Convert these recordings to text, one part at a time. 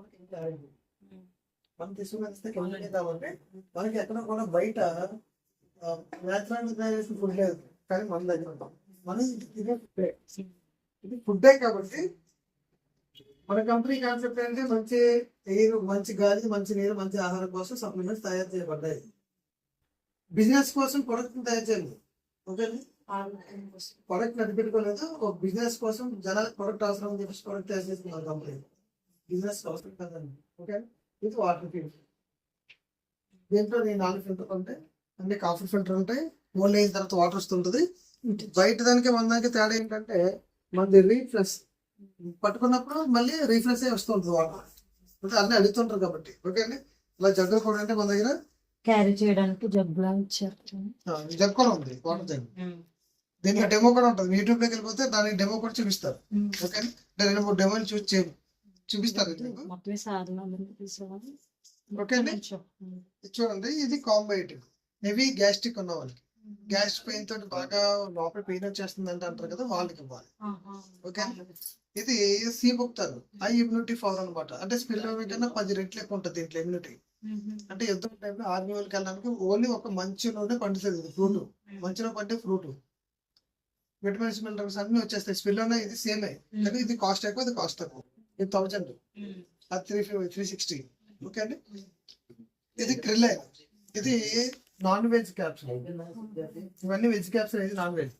మనకి ఇంకా ఆరోగ్యం. మనం తీసుకున్న కెమికల్ కాబట్టి మనకి ఎక్కడ కూడా బయట న్యాచురల్ చేసిన ఫుడ్ లేదు. కానీ మన దగ్గర ఉంటాం. మనం ఇదే ఫుడ్ ఇది ఫుడ్డే కాబట్టి మన కంపెనీ కాన్సెప్ట్ ఏంటంటే మంచి ఎయిర్ మంచి గాలి మంచి నీరు మంచి ఆహారం కోసం సప్లిమెంట్స్ తయారు చేయబడ్డాయి. బిజినెస్ కోసం ప్రొడక్ట్ తయారు చేయాలి ఓకే ప్రొడక్ట్ నడిపెట్టుకోలేదు ఒక బిజినెస్ కోసం జనాలకు ప్రొడక్ట్ అవసరం అని చెప్పేసి ప్రొడక్ట్ తయారు చేస్తున్నారు కంపెనీ బిజినెస్ అవసరం కదండి. ఓకే? ఇది వాటర్ ఫిల్టర్. దీంట్లో నేను నాలుగు ఫిల్టర్ ఉంటాయి అన్ని కాఫీ ఫిల్టర్ ఉంటాయి. ఓన్లీ అయిన తర్వాత వాటర్ వస్తుంటుంది. బయట దానికి మన దానికి తేడా ఏంటంటే మనది రీఫ్రెష్ పట్టుకున్నప్పుడు మళ్ళీ రీఫ్రెష్ అయ్యి వస్తుంటుంది వాటర్. అంటే అన్ని అడుగుతుంటారు కాబట్టి. ఓకే అండి? ఇలా జగ్గులు కూడా అంటే మన దగ్గర క్యారీ చేయడానికి జగ్గులా ఇచ్చారు జగ్ కూడా ఉంది వాటర్ జగ్ దీనికి డెమో కూడా ఉంటుంది. యూట్యూబ్లోకి వెళ్ళిపోతే దానికి డెమో కూడా చూపిస్తారు. ఓకే అండి? అంటే రెండు మూడు డెమోలు చూసి చే- చూపిస్తారు ఓకే అండి. చూడండి ఇది కాంబైటివ్ హెవీ గ్యాస్ట్రిక్ ఉన్న వాళ్ళకి. గ్యాస్ పెయిన్ తోటి బాగా లోపల పెయిన్ వచ్చేస్తుంది అంటే అంటారు కదా వాళ్ళకి ఇవ్వాలి. ఓకే ఇది sea buckthorn high immunity power అనమాట అంటే స్పిల్ కన్నా పది రెట్లు ఎక్కువ ఉంటుంది దీంట్లో ఇమ్యూనిటీ. అంటే యుద్ధం టైంలో ఆర్మీ వాళ్ళకి వెళ్ళడానికి ఓన్లీ ఒక మంచులోనే పండుతుంది ఫ్రూట్. మంచులో పండే ఫ్రూట్. విటమిన్స్ మినరల్స్ అన్ని వచ్చేస్తాయి. స్పిల్లోనే ఇది సేమే. కానీ ఇది కాస్ట్ ఎక్కువ ఇది కాస్ట్ తక్కువ. థౌజండ్. అది త్రీ త్రీ సిక్స్టీ. ఓకే అండి? ఇది క్రిల్లే ఇది నాన్ వెజ్ క్యాప్సూల్. ఇవన్నీ వెజ్ క్యాప్సూల్ ఇది నాన్ వెజ్.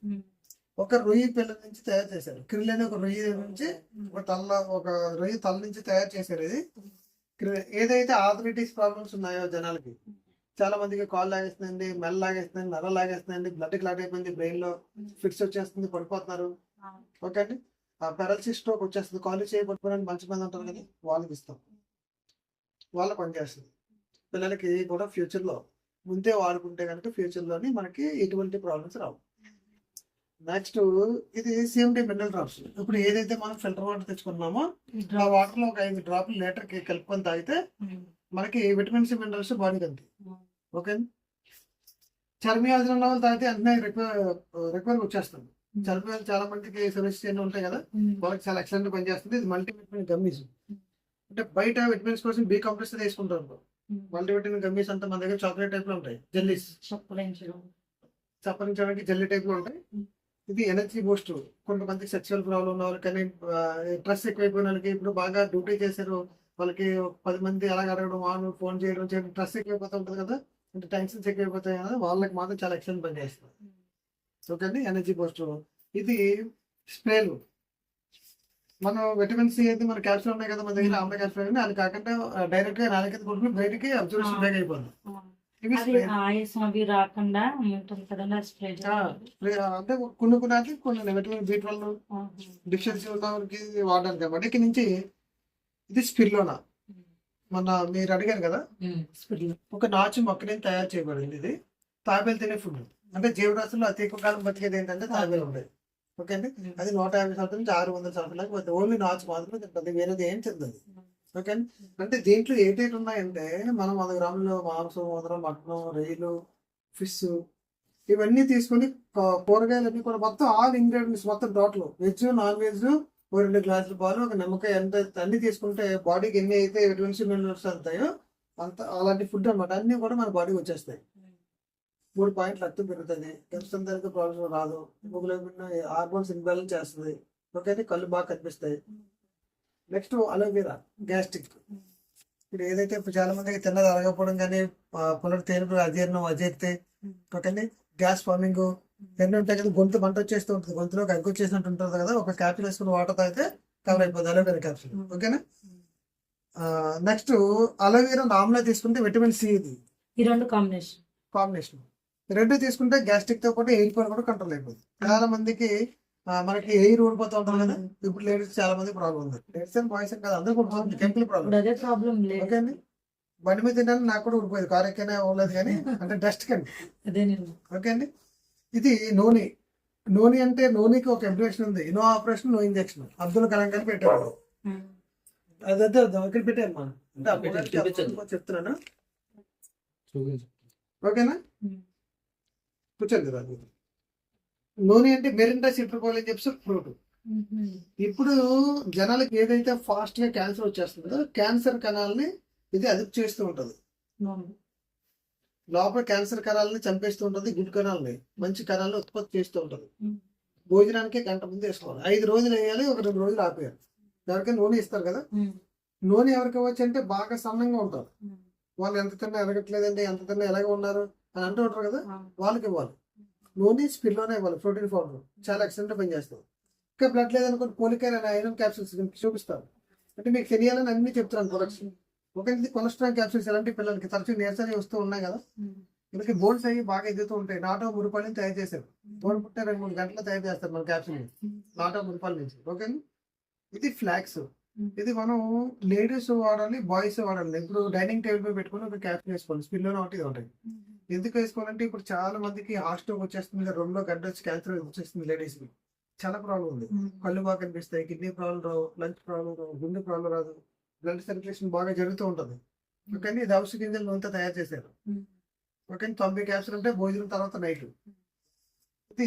ఒక రొయ్యి పిల్ల నుంచి తయారు చేశారు. క్రిల్ అనే ఒక రొయ్యి నుంచి ఒక తల్ల ఒక రొయ్యి తల నుంచి తయారు చేశారు ఇది. క్రి- ఏదైతే ఆథరైటిస్ ప్రాబ్లమ్స్ ఉన్నాయో జనాలకి చాలా మందికి కాల్ లాగేస్తుందండి మెల్ల లాగేస్తుందండి నర లాగేస్తుందండి బ్లడ్ క్లాట్ అయిపోయింది బ్రెయిన్లో ఫిక్స్ వచ్చేస్తుంది పడిపోతున్నారు. ఓకే అండి? పెరల్సిస్ స్ట్రోక్ వచ్చేస్తుంది. కాలు చేయి పట్టుకోవడానికి మంచి మంది ఉంటారు కదా వాళ్ళకి ఇస్తాం. వాళ్ళ పనిచేస్తుంది పిల్లలకి కూడా ఫ్యూచర్లో ముందే వాడుకుంటే కనుక ఫ్యూచర్లోని మనకి ఎటువంటి ప్రాబ్లమ్స్ రావు. నెక్స్ట్ ఇది సిఎండి మినరల్ డ్రాప్స్ ఇప్పుడు ఏదైతే మనం ఫిల్టర్ వాటర్ తెచ్చుకున్నామో ఆ వాటర్లో ఒక ఐదు డ్రాపులు లీటర్కి కలుపుకొని తాగితే మనకి విటమిన్స్ మినరల్స్ బాడీకి అంది ఓకే చర్మీ వాళ్ళు తాగితే వెంటనే రిక్వైర్ రిక్వైర్ వచ్చేస్తుంది. వ్యాధులు చాలా మందికి చేయడం ఉంటాయి కదా. వాళ్ళకి చాలా ఎక్సలెంట్ పనిచేస్తుంది. ఇది మల్టీ విటమిన్ గమ్మీస్ అంటే బయట విటమిన్స్ కోసం బి కాంప్లెక్స్ తీసుకుంటారు మల్టీ విటమిన్ గమ్మీస్ అంతా మన దగ్గర చాక్లెట్ టైప్లో ఉంటాయి. జెల్లీస్ చప్పరించడానికి జెల్లీ టైప్లో ఉంటాయి. ఇది ఎనర్జీ బూస్ట్ కొంతమందికి సెక్చువల్ ప్రాబ్లం ఉన్న వాళ్ళకి కానీ స్ట్రెస్ ఎక్కువైపోయిన వాళ్ళకి ఇప్పుడు బాగా డ్యూటీ చేశారు. వాళ్ళకి పది మంది అలాగ అడగడం వాళ్ళు ఫోన్ చేయడం చేయడం. స్ట్రెస్ ఎక్కువైపోతూ ఉంటుంది కదా. అంటే టెన్షన్స్ ఎక్కువైపోతాయి కదా. వాళ్ళకి మాత్రం చాలా ఎక్సలెంట్ పని చేస్తుంది ఓకే అండి ఎనర్జీ బూస్ట్ ఇది స్ప్రేలు మనం విటమిన్ సి అయితే మన క్యాప్సూల్ ఉన్నాయి కదా మన దగ్గర ఆమ్ల క్యాప్సూల్ కానీ అది కాకుండా డైరెక్ట్గా నాలుగైదు కొట్టుకుని బయటికి అబ్జర్వేషన్ బ్యాగ్ అయిపోతుంది ఆయాసం అవి రాకుండా ఉంటుంది స్ప్రే అంటే కొన్ని కొన్ని కొన్ని విటమిన్ బి ట్వెల్వ్ డిఫిషియన్సీ ఉన్న వాళ్ళకి వాడడానికి అనమాట ఇక్కడ నుంచి ఇది స్పిల్లోనా మన మీరు అడిగారు కదా ఒక నాచు మొక్క నుంచి తయారు చేయబడింది ఇది. తాబేలు తినే ఫుడ్ అంటే జీవరాశుల్లో అతి ఎక్కువ కాలం బతికేది ఏంటంటే తాబేలు ఉండేది. ఓకే అండి? అది నూట యాభై సంవత్సరాల నుంచి ఆరు వందల సంవత్సరాలకు పోతే ఓన్లీ నాచు మాత్రమే తింటుంది వేరేది ఏం తింటుంది ఓకే అండి? అంటే దీంట్లో ఏటేటి ఉన్నాయంటే మనం వంద గ్రాములు మాంసం వంద గ్రాములు మటన్ రొయ్యలు ఫిష్ ఇవన్నీ తీసుకొని కూరగాయలన్నీ కూడా మొత్తం ఆల్ ఇంగ్రీడియంట్స్ మొత్తం టోటల్ వెజ్ నాన్ వెజ్ ఒక రెండు గ్లాసులు పాలు ఒక నిమ్మకాయ ఎంత అన్ని తీసుకుంటే బాడీకి ఎన్ని అయితే విటమిన్స్ మినరల్స్ వెళ్తాయో అంత అలాంటి ఫుడ్ అన్నమాట. అన్ని కూడా మన బాడీకి వచ్చేస్తాయి. మూడు పాయింట్లు రక్తం పెరుగుతుంది. కెప్సన్ ధరకు ప్రాబ్లం రాదు. హిమోగ్లోబిన్ హార్మోన్స్ ఇన్బ్యాలెన్స్ చేస్తుంది. ఓకే కళ్ళు బాగా కనిపిస్తాయి. నెక్స్ట్ అలోవెరా గ్యాస్ట్రిక్ ఇప్పుడు ఏదైతే చాలా మందికి తిన్నది అరగకపోవడం కానీ పునరు తేనుపు అజీర్ణం అజీర్తే. ఓకే గ్యాస్ ఫార్మింగ్ ఎన్ని ఉంటాయి కదా గొంతు మంట వచ్చేస్తూ ఉంటుంది. గొంతులో అగ్గు వచ్చేసినట్టు ఉంటుంది కదా ఒక క్యాప్సూల్ వేసుకుని వాటర్ తాగితే కవర్ అయిపోతుంది అలోవెరా క్యాప్సూల్ ఓకేనా నెక్స్ట్ అలోవెరా నామ్లా తీసుకుంటే విటమిన్ సి ఇది. ఈ రెండు కాంబినేషన్ కాంబినేషన్ రెండు తీసుకుంటే గ్యాస్ట్రిక్తో పాటు ఎయిర్ కూడా కంట్రోల్ అయిపోతుంది చాలా మందికి మనకి ఎయిర్ ఊడిపోతూ ఉంటాం కదా. ఇప్పుడు లేడీస్ చాలా మంది ప్రాబ్లం ఉంది. లేడీస్ అండ్ బాయ్స్ కదా అందరూ కెమికల్ ప్రాబ్లం అదే ఓకే అండి? బండి మీద తిన్నాను నాకు కూడా ఊడిపోయేది. కారు ఎక్కనే అవ్వలేదు కానీ అంటే డస్ట్ కండి అదే ఓకే అండి? ఇది నూనె. నూనె అంటే నూనెకి ఒక అబ్రివేషన్ ఉంది. No operation no injection. Abdul Kalam గారు పెట్టారు. అదైతే ఇక్కడ పెట్టారు మనం చెప్తున్నాను? ఓకేనా? కూర్చోండి రా నూనె అంటే మెరిండా సిట్రకోల్ అని చెప్పి ఫ్రూట్ ఇప్పుడు జనాలకి ఏదైతే ఫాస్ట్గా క్యాన్సర్ వచ్చేస్తుందో క్యాన్సర్ కణాలని ఇది అదుపు చేస్తూ ఉంటది. లోపల క్యాన్సర్ కణాలని చంపేస్తూ ఉంటది గుడ్ కణాలని మంచి కణాలను ఉత్పత్తి చేస్తూ ఉంటది. భోజనానికి గంట ముందు వేసుకోవాలి. ఐదు రోజులు వేయాలి ఒక రెండు రోజులు ఆపేయాలి. ఎవరికైనా నూనె ఇస్తారు కదా? నూనె ఎవరికి ఇవ్వచ్చు అంటే బాగా సన్నంగా ఉంటారు. వాళ్ళు ఎంత తిన్నా ఎదగట్లేదండి ఎంత తిన్నా ఎలాగ ఉన్నారు? అని అంటూ ఉంటారు కదా వాళ్ళకి ఇవ్వాలి. నూనె స్పిల్లోనే ఇవ్వాలి ప్రోటీన్ పౌడర్. చాలా ఎక్సలెంట్ పని చేస్తుంది ఇంకా బ్లడ్ లేదనుకోండి పోలికైన ఐరన్ క్యాప్సూల్స్ చూపిస్తారు అంటే మీకు తెలియాలని అన్ని చెప్తున్నాను ప్రొడక్ట్స్ ఒక ఇది కొలెస్ట్రాల్ క్యాప్సూల్స్ ఎలాంటి పిల్లలకి తరచూ నీరసని వస్తూ ఉన్నాయి కదా వీళ్ళకి బోన్స్ అయ్యి బాగా ఎదుగుతూ ఉంటాయి. నాటో మురుపాలని తయారు చేశారు. బోన్ పుట్టే రెండు మూడు గంటలు తయారు చేస్తారు మన క్యాప్సూల్ నాటో మురుపాల నుంచి. ఓకే? ఇది ఫ్లాక్స్. ఇది మనం లేడీస్ వాడాలి బాయ్స్ వాడాలి. ఇప్పుడు డైనింగ్ టేబుల్ పెట్టుకుని ఒక క్యాప్సూల్ వేసుకోవాలి. స్పిల్లో ఒకటి ఉంటాయి. ఎందుకు వేసుకోవాలంటే ఇప్పుడు చాలా మందికి స్ట్రోక్ వచ్చేస్తుంది రెండో గడ్డ వచ్చి క్యాన్సర్ వచ్చేస్తుంది లేడీస్కి. చాలా ప్రాబ్లం ఉంది. కళ్ళు బాగా కనిపిస్తాయి కిడ్నీ ప్రాబ్లం రావు లంచ్ ప్రాబ్లం రావు గుండె ప్రాబ్లం రాదు బ్లడ్ సర్క్యులేషన్ బాగా జరుగుతూ ఉంటుంది. ఓకే ఇది ఔషధ గింజల నూనెతో తయారు చేశారు. ఓకే తొంభై క్యాప్సూల్ అంటే భోజనం తర్వాత నైట్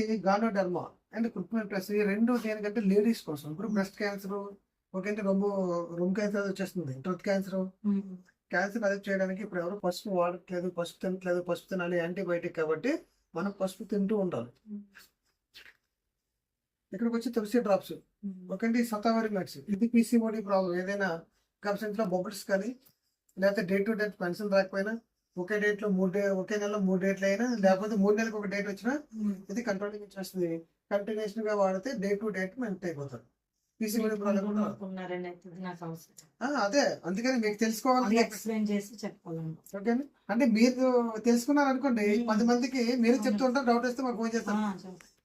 ఇది గానోడర్మా అండ్ కృత్రిమ ప్లస్ ఈ రెండు దేనికంటే లేడీస్ కోసం. ఇప్పుడు బ్రెస్ట్ క్యాన్సర్ ఓకే అంటే రొమ్ము రొమ్ము క్యాన్సర్ వచ్చేస్తుంది ట్రత్ క్యాన్సర్ క్యాన్సర్ అదే చేయడానికి ఇప్పుడు ఎవరు పసుపు వాడట్లేదు పసుపు తినట్లేదు పసుపు తినాలి యాంటీబయాటిక్ కాబట్టి మనం పసుపు తింటూ ఉండాలి. ఇక్కడికి వచ్చి తులసి డ్రాప్స్. ఒకండి సతావరి నట్స్ ఇది పీసీఓడి ప్రాబ్లం. ఏదైనా లో బొబుల్స్ కానీ లేకపోతే డే టు డేట్ పెన్షన్ రాకపోయినా ఒకే డేట్లో మూడు డే ఒకే నెలలో మూడు డేట్లు అయినా లేకపోతే మూడు నెలలకు ఒక డేట్ వచ్చినా ఇది కంట్రోలింగ్ వచ్చేస్తుంది కంటిన్యూషన్గా వాడితే డే టు డేట్ మెంట్ అయిపోతారు అదే అందుకని మీకు చెప్పేసి ఎక్స్ప్లెయిన్ చేసి ఓకేనా అంటే మీరు తెలుసుకున్నారు అనుకోండి పది మందికి మీరు చెప్తూ ఉంటారు డౌట్ వస్తే మాకు ఫోన్ చెప్పండి.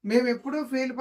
మేము ఎప్పుడు ఫెయిల్